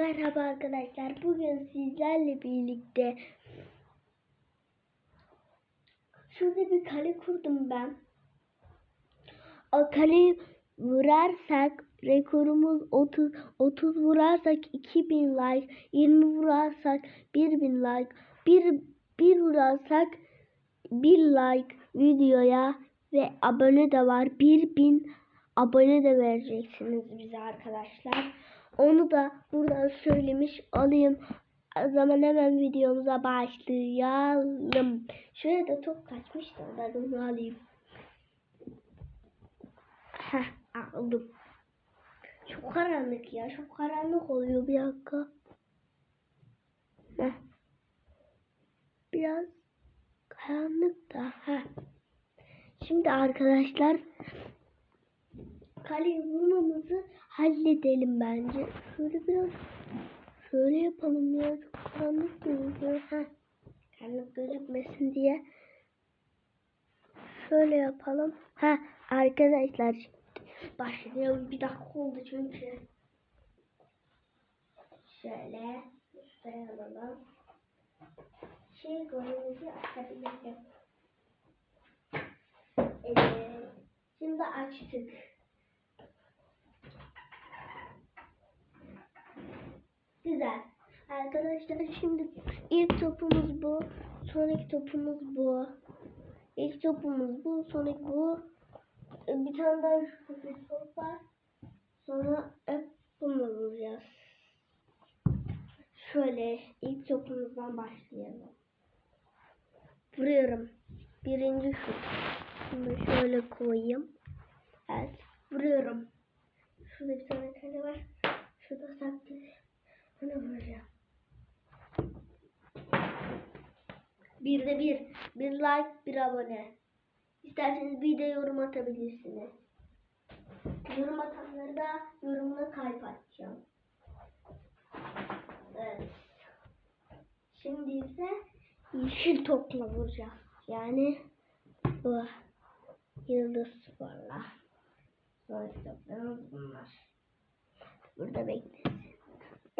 Merhaba arkadaşlar. Bugün sizlerle birlikte şurada bir kale kurdum ben. O kaleyi vurarsak rekorumuz 30 30 vurarsak 2000 like, 20 vurarsak 1000 like, 1 1 vurarsak 1 like videoya ve abone de var. 1000 abone de vereceksiniz bize arkadaşlar. Onu da buradan söylemiş olayım. O zaman hemen videomuza başlayalım. Şuraya da top kaçmıştı. Ben onu alayım. Heh aldım. Çok karanlık ya. Çok karanlık oluyor bir dakika. Heh. Biraz karanlık da. Heh. Şimdi arkadaşlar kaleyi vurmamızı halledelim bence. Şöyle biraz şöyle yapalım ya. Çok karanlık gözüküyor. Heh. Karanlık gözükmesin diye. Şöyle yapalım. Ha arkadaşlar başlayalım. Bir dakika oldu çünkü. Şöyle şuraya alalım. Şey golümüzü açabilirim. Evet. Şimdi açtık. Güzel. Arkadaşlar şimdi ilk topumuz bu. Sonraki topumuz bu. İlk topumuz bu. Sonraki bu. Bir tane daha bir top var. Sonra hep bununla vuracağız. Şöyle ilk topumuzdan başlayalım. Vuruyorum. Birinci şut. Şimdi şöyle koyayım. Evet. Vuruyorum. Şurada bir tane kale var. Şurada saklı. Bunu vuracağım. Bir de bir. Bir like, bir abone. İsterseniz bir de yorum atabilirsiniz. Yorum atanları da yorumuna kalp atacağım. Evet. Şimdi ise yeşil topla vuracağız. Yani bu yıldız sporla. Sonraki toplarımız bunlar. Burada beklesin.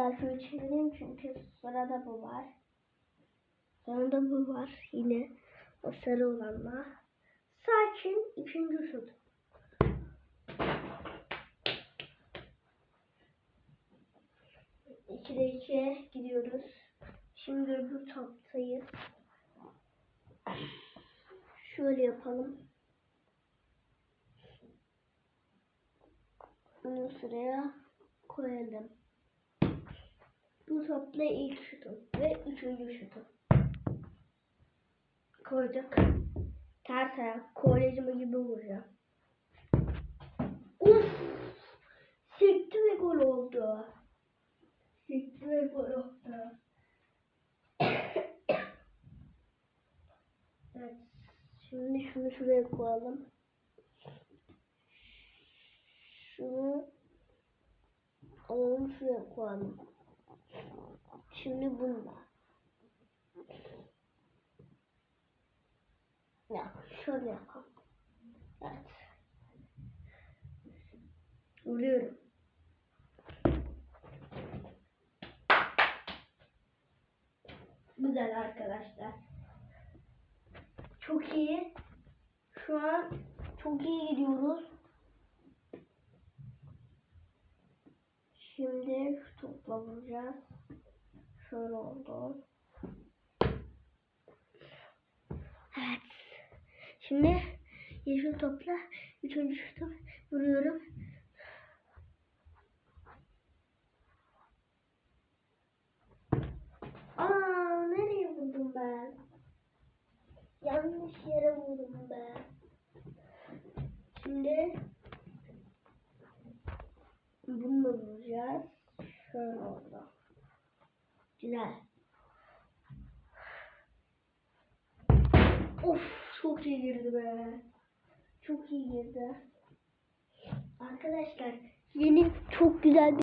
Daha şunu çevireyim çünkü sırada bu var. Sonunda bu var yine. O sarı olanla. Sakin ikinci şut. İkide ikiye gidiyoruz. Şimdi öbür toptayız. Şöyle yapalım. Bunu sıraya koyalım. Bu topla ilk şutum ve üçüncü şutum. Koyduk. Ters ayak kolyecimi gibi vuracağım. Uf! Sekti ve gol oldu. Sekti ve gol oldu. evet. Şimdi şunu şuraya koyalım. Şunu alalım şuraya koyalım. Şimdi bununla. Ya şöyle yapalım. Evet. Vuruyorum. Güzel arkadaşlar. Çok iyi. Şu an çok iyi gidiyoruz. Şimdi şu topla vuracağız. Şöyle oldu. Evet. Şimdi yeşil topla üçüncü şutu vuruyorum. Aa nereye vurdum ben? Yanlış yere vurdum ben. Şimdi bununla vuracağız. Şöyle oldu. Güzel. Of çok iyi girdi be. Çok iyi girdi. Arkadaşlar yeni çok güzel bir